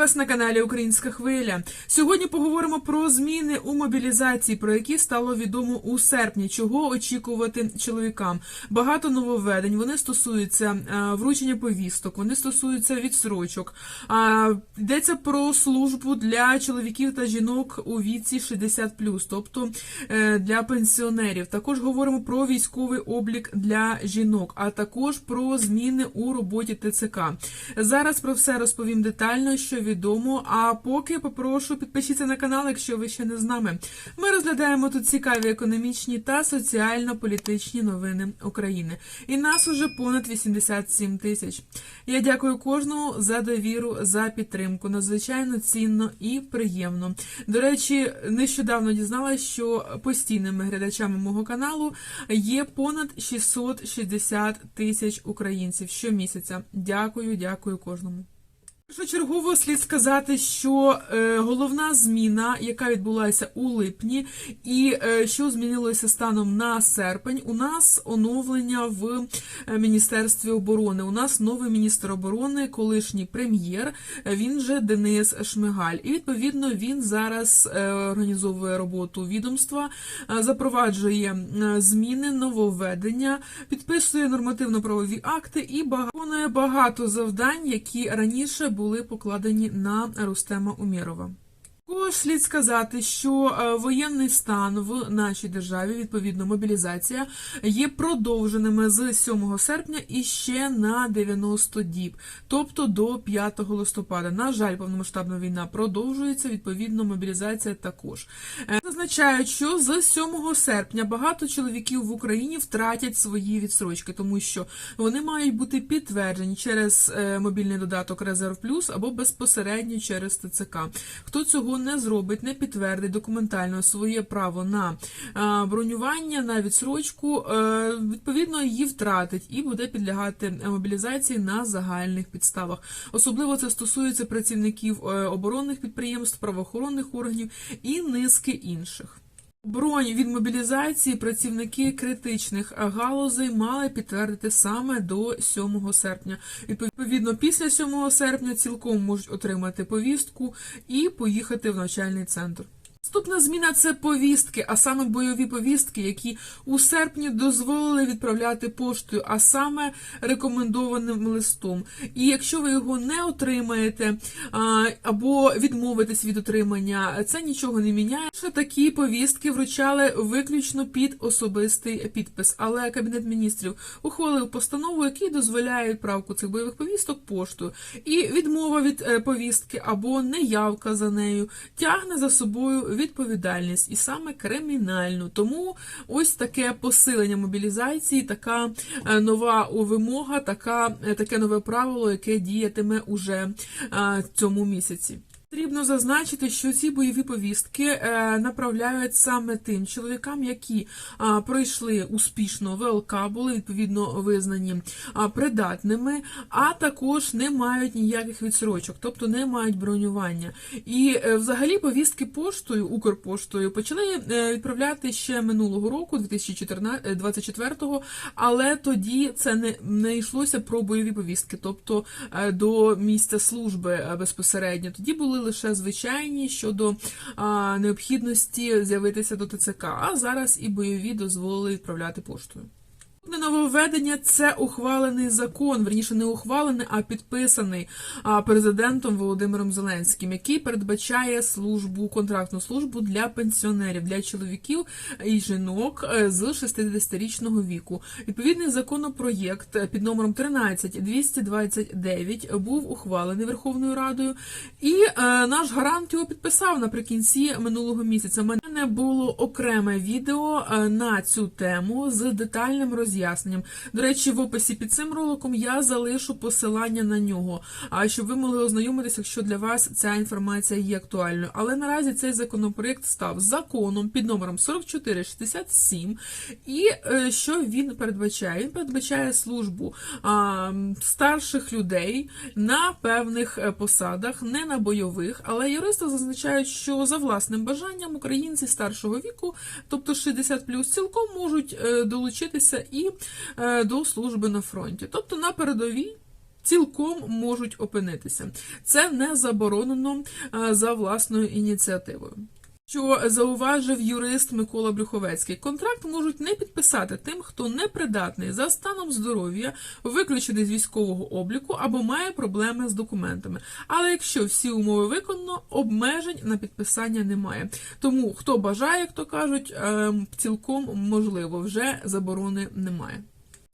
вас на каналі Українська Хвиля. Сьогодні поговоримо про зміни у мобілізації, про які стало відомо у серпні. Чого очікувати чоловікам? Багато нововведень. Вони стосуються е, вручення повісток, вони стосуються відсрочок. Йдеться про службу для чоловіків та жінок у віці 60+, тобто е, для пенсіонерів. Також говоримо про військовий облік для жінок, а також про зміни у роботі ТЦК. Зараз про все розповім детально, що відомо. А поки попрошу підпишіться на канал, якщо ви ще не з нами. Ми розглядаємо тут цікаві економічні та соціально-політичні новини України. І нас уже понад 87 тисяч. Я дякую кожному за довіру, за підтримку. Надзвичайно цінно і приємно. До речі, нещодавно дізналася, що постійними глядачами мого каналу є понад 660 тисяч українців щомісяця. Дякую, дякую кожному. Першочергово слід сказати, що е, головна зміна, яка відбулася у липні, і е, що змінилося станом на серпень, у нас оновлення в е, Міністерстві оборони. У нас новий міністр оборони, колишній прем'єр. Він же Денис Шмигаль. І відповідно він зараз організовує роботу відомства, запроваджує зміни, нововведення, підписує нормативно-правові акти і виконує багато завдань, які раніше були покладені на Рустема Умєрова. Також слід сказати, що е, воєнний стан в нашій державі, відповідно, мобілізація, є продовженими з 7 серпня і ще на 90 діб, тобто до 5 листопада. На жаль, повномасштабна війна продовжується, відповідно, мобілізація також. Е, Зазначають, що з 7 серпня багато чоловіків в Україні втратять свої відсрочки, тому що вони мають бути підтверджені через е, мобільний додаток Резерв Плюс або безпосередньо через ТЦК. Хто цього не зробить, не підтвердить документально своє право на е, бронювання, на відсрочку, е, відповідно її втратить і буде підлягати мобілізації на загальних підставах. Особливо це стосується працівників е, оборонних підприємств, правоохоронних органів і низки інших. Бронь від мобілізації працівники критичних галузей мали підтвердити саме до 7 серпня. Відповідно, після 7 серпня цілком можуть отримати повістку і поїхати в навчальний центр. Наступна зміна це повістки, а саме бойові повістки, які у серпні дозволили відправляти поштою, а саме рекомендованим листом. І якщо ви його не отримаєте або відмовитесь від отримання, це нічого не міняє. Що такі повістки вручали виключно під особистий підпис. Але кабінет міністрів ухвалив постанову, який дозволяє відправку цих бойових повісток поштою. І відмова від е, повістки або неявка за нею тягне за собою відповідальність і саме кримінальну. Тому ось таке посилення мобілізації, така е, нова вимога, така, е, таке нове правило, яке діятиме уже е, цьому місяці. Потрібно зазначити, що ці бойові повістки е, направляють саме тим чоловікам, які а, пройшли успішно ВЛК, були відповідно визнані а, придатними, а також не мають ніяких відсрочок, тобто не мають бронювання. І е, взагалі повістки поштою, Укрпоштою почали е, відправляти ще минулого року, 2024-го, але тоді це не, не йшлося про бойові повістки, тобто е, до місця служби е, безпосередньо. Тоді були лише звичайні щодо необхідності з'явитися до ТЦК, а зараз і бойові дозволили відправляти поштою. Нововведення це ухвалений закон, верніше не ухвалений, а підписаний президентом Володимиром Зеленським, який передбачає службу, контрактну службу для пенсіонерів, для чоловіків і жінок е, з 60-річного віку. Відповідний законопроєкт е, під номером 13229 був ухвалений Верховною Радою, і е, наш гарант його підписав наприкінці минулого місяця. У мене було окреме відео на цю тему з детальним роз'ясненням. До речі, в описі під цим роликом я залишу посилання на нього, щоб ви могли ознайомитися, якщо для вас ця інформація є актуальною. Але наразі цей законопроєкт став законом під номером 4467. І е, що він передбачає? Він передбачає службу старших людей на певних е, посадах, не на бойових, але юристи зазначають, що за власним бажанням українці старшого віку, тобто 60+, цілком можуть е, долучитися і е, до служби на фронті. Тобто на передовій цілком можуть опинитися. Це не заборонено е, за власною ініціативою. Що зауважив юрист Микола Брюховецький, контракт можуть не підписати тим, хто непридатний за станом здоров'я, виключений з військового обліку або має проблеми з документами. Але якщо всі умови виконано, обмежень на підписання немає. Тому хто бажає, як то кажуть, ем, цілком можливо, вже заборони немає.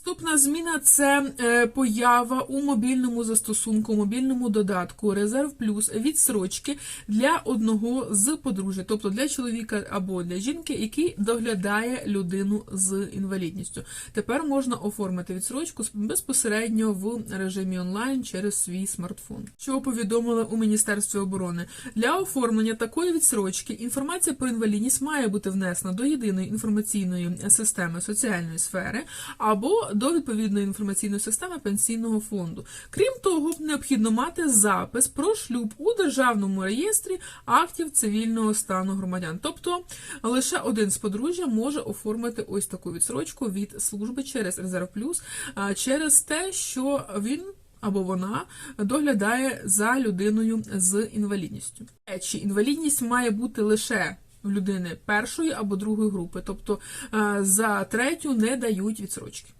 Наступна зміна це е, поява у мобільному застосунку, мобільному додатку Резерв Плюс відсрочки для одного з подружжя, тобто для чоловіка або для жінки, який доглядає людину з інвалідністю. Тепер можна оформити відсрочку безпосередньо в режимі онлайн через свій смартфон. Що повідомили у Міністерстві оборони для оформлення такої відсрочки інформація про інвалідність має бути внесена до єдиної інформаційної системи соціальної сфери або до відповідної інформаційної системи пенсійного фонду. Крім того, необхідно мати запис про шлюб у державному реєстрі актів цивільного стану громадян. Тобто лише один з подружжя може оформити ось таку відсрочку від служби через Резерв Плюс через те, що він. Або вона доглядає за людиною з інвалідністю. Чи інвалідність має бути лише в людини першої або другої групи, тобто за третю не дають відсрочки.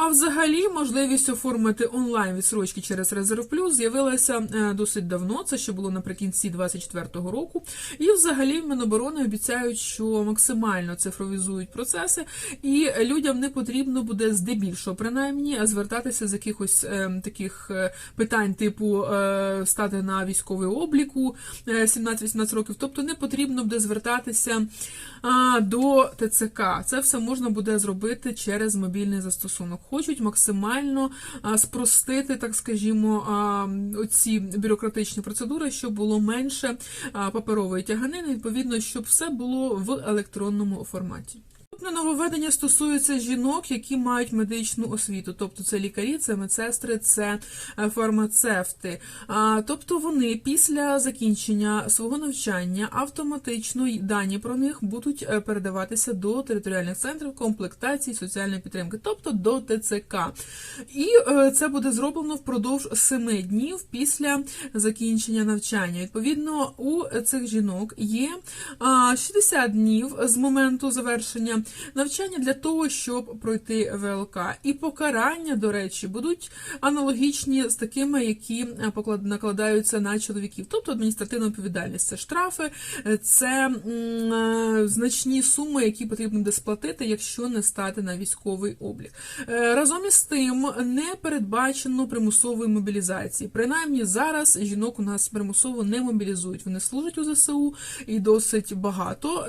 А взагалі можливість оформити онлайн відсрочки через Резерв Плюс з'явилася е, досить давно. Це ще було наприкінці 2024 року. І взагалі Міноборони обіцяють, що максимально цифровізують процеси, і людям не потрібно буде здебільшого, принаймні, звертатися з якихось е, таких е, питань, типу стати на військовий обліку е, 17-18 років. Тобто не потрібно буде звертатися до ТЦК. Це все можна буде зробити через мобільний застосунок. Хочуть максимально спростити, так скажімо, оці бюрократичні процедури, щоб було менше паперової тяганини, відповідно, щоб все було в електронному форматі. Наступне нововведення стосується жінок, які мають медичну освіту, тобто це лікарі, це медсестри, це е, фармацевти. Тобто вони після закінчення свого навчання автоматично дані про них будуть е, передаватися до територіальних центрів комплектації соціальної підтримки, тобто до ТЦК. І е, це буде зроблено впродовж семи днів після закінчення навчання. Відповідно, у цих жінок є а, 60 днів з моменту завершення навчання для того, щоб пройти ВЛК. І покарання, до речі, будуть аналогічні з такими, які е, накладаються на чоловіків, тобто адміністративна відповідальність. Це штрафи, е, це е, значні суми, які потрібно буде сплатити, якщо не стати на військовий облік. Разом із тим не передбачено примусової мобілізації. Принаймні зараз жінок у нас примусово не мобілізують. Вони служать у ЗСУ і досить багато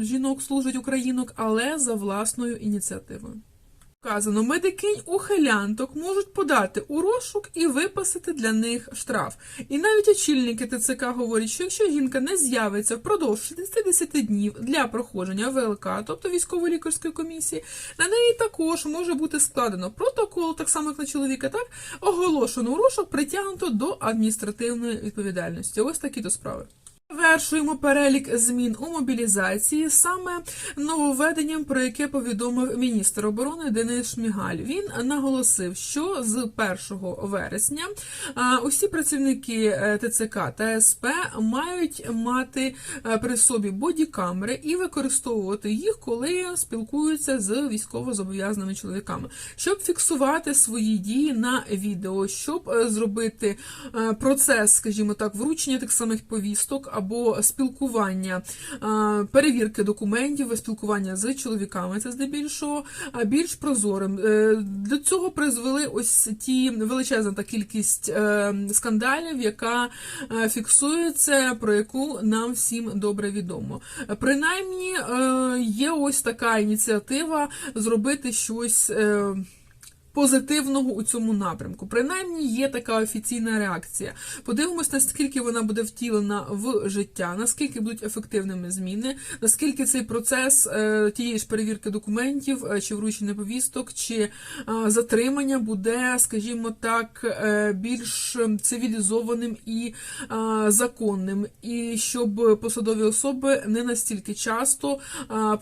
жінок служать українок, але за власною ініціативою. Вказано, медикинь ухилянток можуть подати у розшук і виписати для них штраф. І навіть очільники ТЦК говорять, що якщо жінка не з'явиться впродовж 60 днів для проходження ВЛК, тобто військово-лікарської комісії, на неї також може бути складено протокол, так само як на чоловіка, так оголошено у розшук, притягнуто до адміністративної відповідальності. Ось такі то справи. Завершуємо перелік змін у мобілізації саме нововведенням, про яке повідомив міністр оборони Денис Шмігаль. Він наголосив, що з 1 вересня усі працівники е, ТЦК та СП мають мати е, при собі бодікамери і використовувати їх, коли спілкуються з військовозобов'язаними чоловіками, щоб фіксувати свої дії на відео, щоб е, зробити процес, скажімо так, вручення тих самих повісток або спілкування, перевірки документів, спілкування з чоловіками, це здебільшого більш прозорим. Е, До цього призвели ось ті величезна та кількість е, скандалів, яка е, фіксується, про яку нам всім добре відомо. Принаймні є ось така ініціатива зробити щось. Позитивного у цьому напрямку. Принаймні є така офіційна реакція. Подивимось, наскільки вона буде втілена в життя, наскільки будуть ефективними зміни, наскільки цей процес е, тієї ж перевірки документів, е, чи вручення повісток, чи е, затримання буде, скажімо так, більш цивілізованим і законним, і щоб посадові особи не настільки часто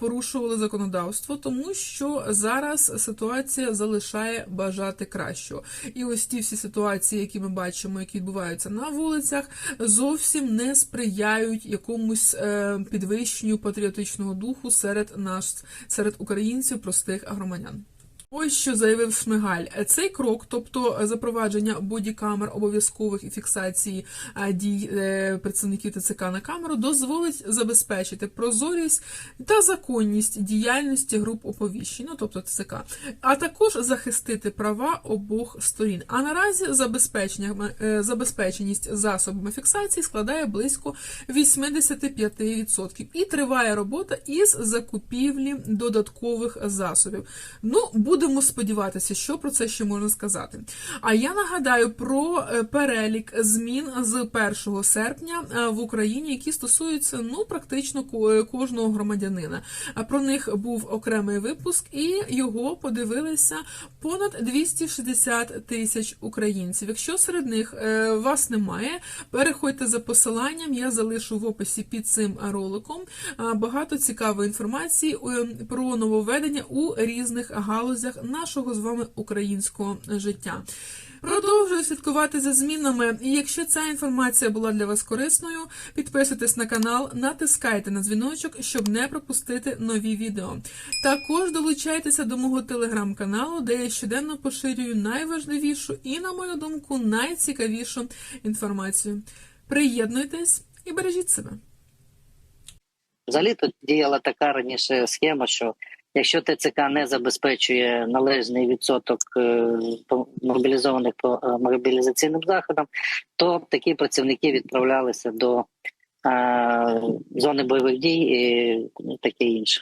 порушували законодавство, тому що зараз ситуація залишає бажати кращого. І ось ті всі ситуації, які ми бачимо, які відбуваються на вулицях, зовсім не сприяють якомусь е, підвищенню патріотичного духу серед нас, серед українців, простих громадян. Ось що заявив Шмигаль. Цей крок, тобто запровадження бодікамер обов'язкових і фіксації дій е, працівників ТЦК на камеру, дозволить забезпечити прозорість та законність діяльності груп оповіщень, ну тобто ТЦК, а також захистити права обох сторін. А наразі забезпечення е, забезпеченість засобами фіксації складає близько 85%. І триває робота із закупівлі додаткових засобів. Ну, будемо сподіватися, що про це ще можна сказати. А я нагадаю про е, перелік змін з 1 серпня е, в Україні, які стосуються ну практично кожного громадянина. Про них був окремий випуск, і його подивилися понад 260 тисяч українців. Якщо серед них е, вас немає, переходьте за посиланням. Я залишу в описі під цим роликом багато цікавої інформації про нововведення у різних галузях нашого з вами українського життя. Продовжую слідкувати за змінами. І якщо ця інформація була для вас корисною, підписуйтесь на канал, натискайте на дзвіночок, щоб не пропустити нові відео. Також долучайтеся до мого телеграм-каналу, де я щоденно поширюю найважливішу і, на мою думку, найцікавішу інформацію. Приєднуйтесь і бережіть себе. Взагалі тут діяла така раніше схема, що якщо ТЦК не забезпечує належний відсоток е, мобілізованих по е, мобілізаційним заходам, то такі працівники відправлялися до е, зони бойових дій і таке інше.